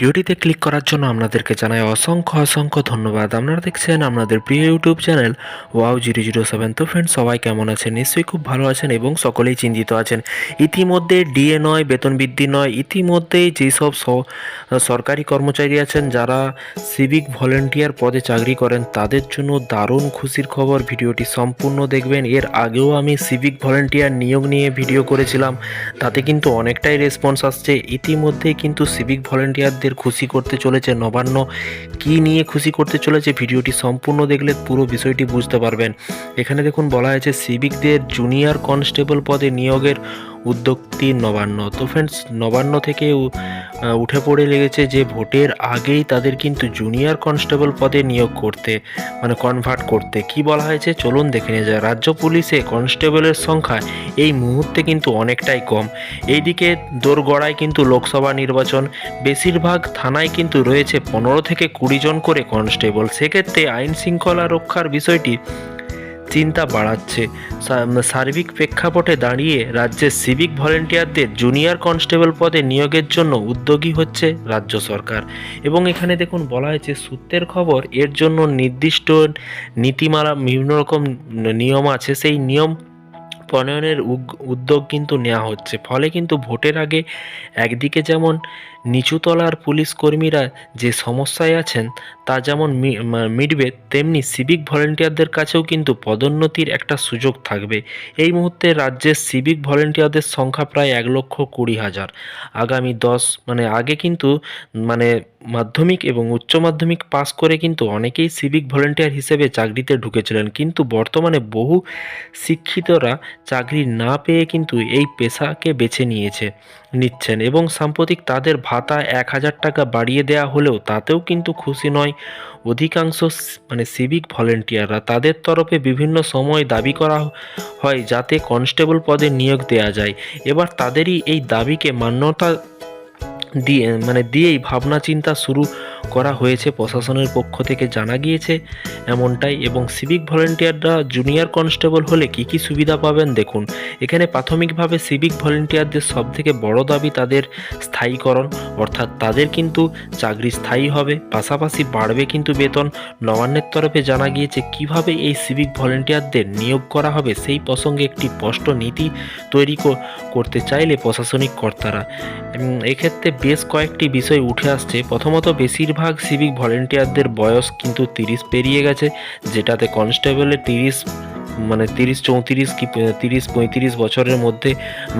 ভিডিওটিতে ক্লিক করার জন্য আপনাদেরকে জানাই অসংখ্য অসংখ্য ধন্যবাদ। আপনারা দেখছেন আপনাদের প্রিয় YouTube channel wow zero zero seven. তো ফ্রেন্ড সবাই কেমন আছেন? নিশ্চয়ই খুব ভালো আছেন এবং সকলেই চিন্তিত আছেন। ইতিমধ্যে ডিএ নয় বেতন বৃদ্ধি নয়, ইতিমধ্যেই যেসব সরকারি কর্মচারী আছেন, যারা সিভিক ভলেন্টিয়ার পদে চাকরি করেন, তাদের জন্য দারুণ খুশির খবর। ভিডিওটি সম্পূর্ণ দেখবেন। এর আগেও আমি সিভিক ভলেন্টিয়ার নিয়োগ নিয়ে ভিডিও করেছিলাম। তাতে কিন্তু অনেকটাই রেসপন্স আসছে। ইতিমধ্যেই কিন্তু সিভিক ভলেন্টিয়ারদের খুশি করতে চলেছে নবান্ন। কী নিয়ে খুশি করতে চলেছে ভিডিওটি সম্পূর্ণ দেখলে পুরো বিষয়টি বুঝতে পারবেন। এখানে দেখুন বলা হয়েছে সিভিকদের জুনিয়র কনস্টেবল পদে নিয়োগের উদ্যোক্তি নবান্ন। তো ফ্রেন্ডস নবান্ন থেকে উঠে পড়ে লেগেছে যে ভোটের আগেই তাদের কিন্তু জুনিয়র কনস্টেবল পদে নিয়োগ করতে মানে কনভার্ট করতে। কি বলা হয়েছে? চলুন দেখে নিয়ে যায় রাজ্য পুলিশে কনস্টেবলের সংখ্যা এই মুহূর্তে কিন্তু অনেকটাই কম। এইদিকে দোরগড়ায় কিন্তু লোকসভা নির্বাচন, বেশিরভাগ থানায় কিন্তু রয়েছে পনেরো থেকে কুড়ি জন করে কনস্টেবল সেক্ষেত্রে আইন শৃঙ্খলা রক্ষার বিষয়টি চিন্তা বাড়াচ্ছে। সার্বিক প্রেক্ষাপটে দাঁড়িয়ে রাজ্যের সিভিক ভলেন্টিয়ারদের জুনিয়র কনস্টেবল পদে নিয়োগের জন্য উদ্যোগী হচ্ছে রাজ্য সরকার। এবং এখানে দেখুন, বলা হয়েছে সূত্রের খবর, এর জন্য নির্দিষ্ট নীতিমালা বিভিন্ন রকম নিয়ম আছে। সেই নিয়ম প্রণয়নের উদ্যোগ কিন্তু নেওয়া হচ্ছে। ফলে কিন্তু ভোটের আগে একদিকে যেমন নিচুতলার পুলিশ কর্মীরা যে সমস্যায় আছেন, তা যেমন মিটবে, তেমনি সিভিক ভলেন্টিয়ারদের কাছেও কিন্তু পদোন্নতির একটা সুযোগ থাকবে। এই মুহূর্তে রাজ্যের সিভিক ভলেন্টিয়ারদের সংখ্যা প্রায় এক লক্ষ কুড়ি হাজার। আগামী দশ মানে আগে কিন্তু মানে মাধ্যমিক এবং উচ্চ মাধ্যমিক পাস করে কিন্তু অনেকেই সিভিক ভলেন্টিয়ার হিসেবে চাকরিতে ঢুকেছিলেন। কিন্তু বর্তমানে বহু শিক্ষিতরা চাকরি না পেয়ে কিন্তু এই পেশাকে বেছে নিয়েছে, নিচ্ছেন এবং সাম্প্রতিক তাদের ভাতা এক হাজার টাকা বাড়িয়ে দেয়া হলেও তাতেও কিন্তু খুশি নয়। অধিকাংশ মানে সিভিক ভলেন্টিয়াররা তাদের তরফে বিভিন্ন সময় দাবি করা হয় যাতে কনস্টেবল পদে নিয়োগ দেয়া যায়। এবার তাদেরই এই দাবিকে মান্যতা দিয়ে মানে দিয়েই ভাবনা চিন্তা শুরু করা হয়েছে, প্রশাসনের পক্ষ থেকে জানা গিয়েছে এমনটাই। এবং সিভিক ভলেন্টিয়াররা জুনিয়র কনস্টেবল হলে কি কি সুবিধা পাবেন দেখুন। এখানে প্রাথমিকভাবে সিভিক ভলেন্টিয়ারদের সবথেকে বড় দাবি তাদের স্থায়ীকরণ। অর্থাৎ তাদের কিন্তু চাকরি স্থায়ী হবে, পাশাপাশি বাড়বে কিন্তু বেতন। নবান্নের তরফে জানা গিয়েছে কীভাবে এই সিভিক ভলেন্টিয়ারদের নিয়োগ করা হবে সেই প্রসঙ্গে একটি স্পষ্ট নীতি তৈরি করতে চাইলে প্রশাসনিক কর্তারা। এক্ষেত্রে বেশ কয়েকটি বিষয় উঠে আসছে। প্রথমত বেশিরভাগ সিভিক ভলেন্টিয়ারদের বয়স কিন্তু তিরিশ পেরিয়ে গেছে, যেটাতে কনস্টেবলে তিরিশ মানে তিরিশ চৌত্রিশ কি, তিরিশ পঁয়ত্রিশ বছরের মধ্যে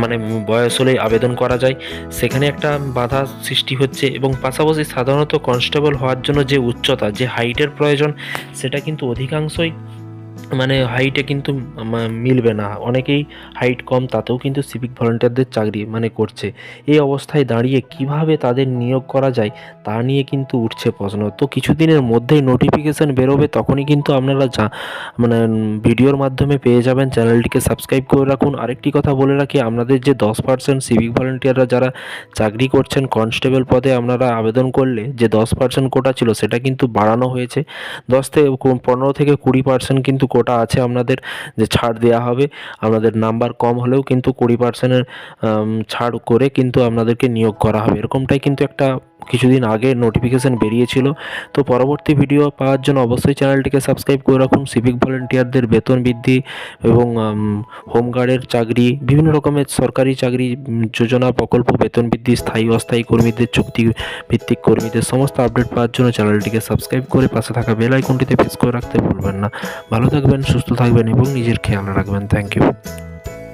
মানে বয়স হলে আবেদন করা যায়। সেখানে একটা বাধা সৃষ্টি হচ্ছে এবং পাশাপাশি সাধারণত কনস্টেবল হওয়ার জন্য যে উচ্চতা, যে হাইটের প্রয়োজন, সেটা কিন্তু অধিকাংশই মানে হাইটে কিন্তু মিলবে না। অনেকেই হাইট কম, তাতেও কিন্তু সিভিক ভলেন্টিয়ারদের চাকরি মানে করছে। এই অবস্থায় দাঁড়িয়ে কীভাবে তাদের নিয়োগ করা যায়, তা নিয়ে কিন্তু উঠছে প্রশ্ন। তো কিছুদিনের মধ্যেই নোটিফিকেশান বেরোবে, তখনই কিন্তু আপনারা যা মানে ভিডিওর মাধ্যমে পেয়ে যাবেন চ্যানেলটিকে সাবস্ক্রাইব করে রাখুন। আরেকটি কথা বলে রাখি, আপনাদের যে দশ পার্সেন্ট সিভিক ভলেন্টিয়াররা যারা চাকরি করছেন কনস্টেবল পদে আপনারা আবেদন করলে যে দশ পার্সেন্ট কোটা ছিল, সেটা কিন্তু বাড়ানো হয়েছে। দশ থেকে পনেরো থেকে কুড়ি পার্সেন্ট কিন্তু কোটা আছে আপনাদের, যে ছাড় দেওয়া হবে, আপনাদের নাম্বার কম হলেও কিন্তু কুড়ি পার্সেন্টের ছাড় করে কিন্তু আপনাদেরকে নিয়োগ করা হবে। এরকমটাই কিন্তু একটা কিছুদিন আগে নোটিফিকেশান বেরিয়েছিল। তো পরবর্তী ভিডিও পাওয়ার জন্য অবশ্যই চ্যানেলটিকে সাবস্ক্রাইব করে রাখুন। সিভিক ভলেন্টিয়ারদের বেতন বৃদ্ধি এবং হোমগার্ডের চাকরি, বিভিন্ন রকমের সরকারি চাকরি যোজনা, প্রকল্প, বেতন বৃদ্ধি, স্থায়ী, অস্থায়ী কর্মীদের চুক্তি ভিত্তিক কর্মীদের সমস্ত আপডেট পাওয়ার জন্য চ্যানেলটিকে সাবস্ক্রাইব করে পাশে থাকা বেল আইকনটিতে প্রেস করে রাখতে ভুলবেন না। ভালো থাকবেন, সুস্থ থাকবেন এবং নিজের খেয়াল রাখবেন। Thank you